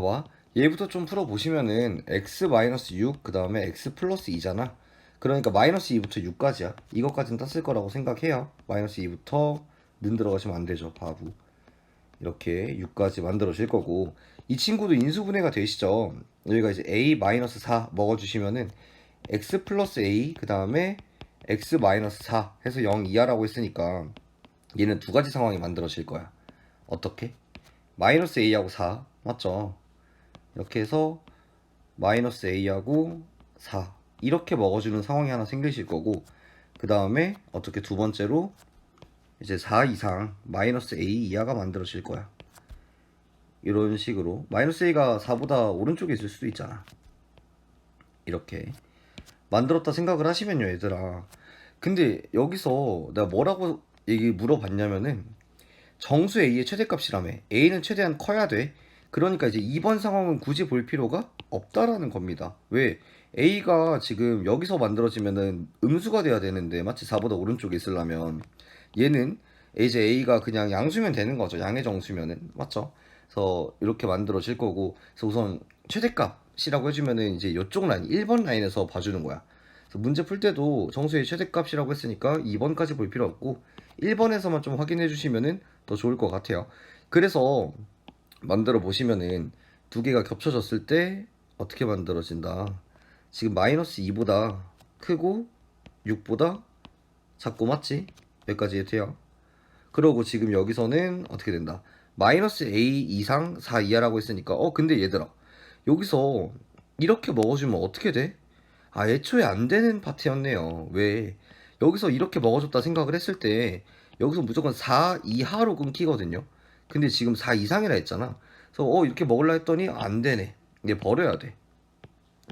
봐봐. 얘부터 좀 풀어보시면은 x-6 그 다음에 x 플러스 2잖아. 그러니까 마이너스 2부터 6까지야. 이것까지는 땄을 거라고 생각해요. 마이너스 2부터 는 들어가시면 안 되죠. 바보. 이렇게 6까지 만들어질 거고 이 친구도 인수분해가 되시죠. 여기가 이제 a 마이너스 4 먹어주시면은 x 플러스 a 그 다음에 x 마이너스 4 해서 0 이하라고 했으니까 얘는 두 가지 상황이 만들어질 거야. 어떻게? 마이너스 a하고 4 맞죠? 이렇게 해서 마이너스 a하고 4 이렇게 먹어주는 상황이 하나 생기실 거고 그 다음에 어떻게 두 번째로 이제 4 이상 마이너스 a 이하가 만들어질 거야. 이런 식으로 마이너스 a가 4보다 오른쪽에 있을 수도 있잖아. 이렇게 만들었다 생각을 하시면요, 얘들아. 근데 여기서 내가 뭐라고 얘기 물어봤냐면은 정수 a의 최대값이라며. a는 최대한 커야 돼. 그러니까 이제 이번 상황은 굳이 볼 필요가 없다라는 겁니다. 왜? a가 지금 여기서 만들어지면은 음수가 돼야 되는데 마치 4보다 오른쪽에 있으려면 얘는 이제 a가 그냥 양수면 되는 거죠. 양의 정수면은 맞죠? 그래서 이렇게 만들어질 거고 그래서 우선 최대값이라고 해주면은 이제 이쪽 라인 1번 라인에서 봐주는 거야. 그래서 문제 풀 때도 정수의 최대값이라고 했으니까 2번까지 볼 필요 없고 1번에서만 좀 확인해 주시면은 더 좋을 것 같아요. 그래서 만들어 보시면은 두 개가 겹쳐졌을 때 어떻게 만들어진다. 지금 마이너스 2보다 크고 6보다 작고 맞지? 여기까지 돼요. 그러고 지금 여기서는 어떻게 된다. 마이너스 a 이상 4 이하라고 했으니까 어 근데 얘들아 여기서 이렇게 먹어주면 어떻게 돼? 아 애초에 안 되는 파트였네요. 왜? 여기서 이렇게 먹어줬다 생각을 했을 때 여기서 무조건 4 이하로 끊기거든요. 근데 지금 4 이상이라 했잖아. 그래서 어 이렇게 먹으려 했더니 안 되네. 이게 버려야 돼.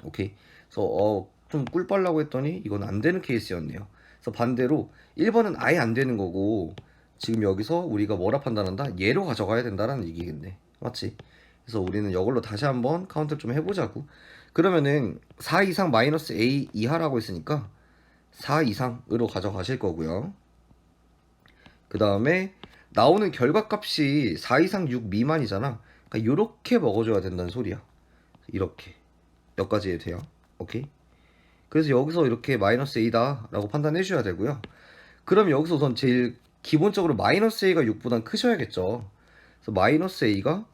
오케이. 그래서 어좀 꿀 빨라고 했더니 이건 안 되는 케이스였네요. 그래서 반대로 1번은 아예 안 되는 거고 지금 여기서 우리가 뭐라 판단한다? 얘로 가져가야 된다라는 얘기겠네. 맞지? 그래서 우리는 이걸로 다시 한번 카운트 좀 해보자고. 그러면은 4 이상 마이너스 a 이하라고 했으니까 4 이상으로 가져가실 거고요. 그 다음에 나오는 결과값이 4 이상 6 미만이잖아. 그러니까 이렇게 먹어줘야 된다는 소리야. 이렇게 여기까지 돼요. 오케이? 그래서 여기서 이렇게 마이너스 a다 라고 판단해 주셔야 되고요. 그럼 여기서 우선 제일 기본적으로 마이너스 a가 6보단 크셔야겠죠. 그래서 마이너스 a가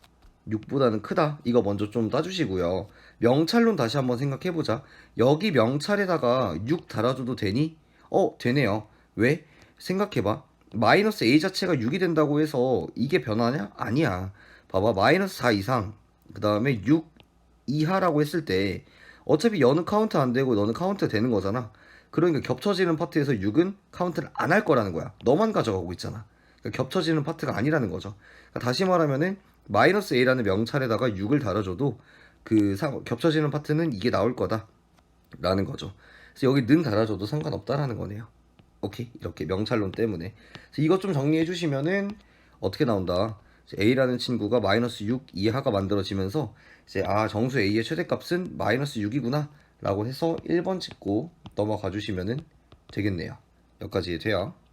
6보다는 크다. 이거 먼저 좀 따주시고요. 명찰론 다시 한번 생각해보자. 여기 명찰에다가 6 달아줘도 되니? 어, 되네요. 왜? 생각해봐. 마이너스 a 자체가 6이 된다고 해서 이게 변하냐? 아니야. 봐봐. 마이너스 4 이상, 그 다음에 6 이하라고 했을 때 어차피 여는 카운트 안 되고 너는 카운트 되는 거잖아. 그러니까 겹쳐지는 파트에서 6은 카운트를 안 할 거라는 거야. 너만 가져가고 있잖아. 그러니까 겹쳐지는 파트가 아니라는 거죠. 그러니까 다시 말하면은 마이너스 a라는 명찰에다가 6을 달아줘도 그 상, 겹쳐지는 파트는 이게 나올 거다 라는 거죠. 그래서 여기 는 달아줘도 상관없다라는 거네요. 오케이 이렇게 명찰론 때문에 이것 좀 정리해 주시면은 어떻게 나온다. a라는 친구가 마이너스 6 이하가 만들어지면서 이제 아 정수 a의 최대값은 마이너스 6이구나 라고 해서 1번 찍고 넘어가 주시면은 되겠네요. 여기까지 돼요.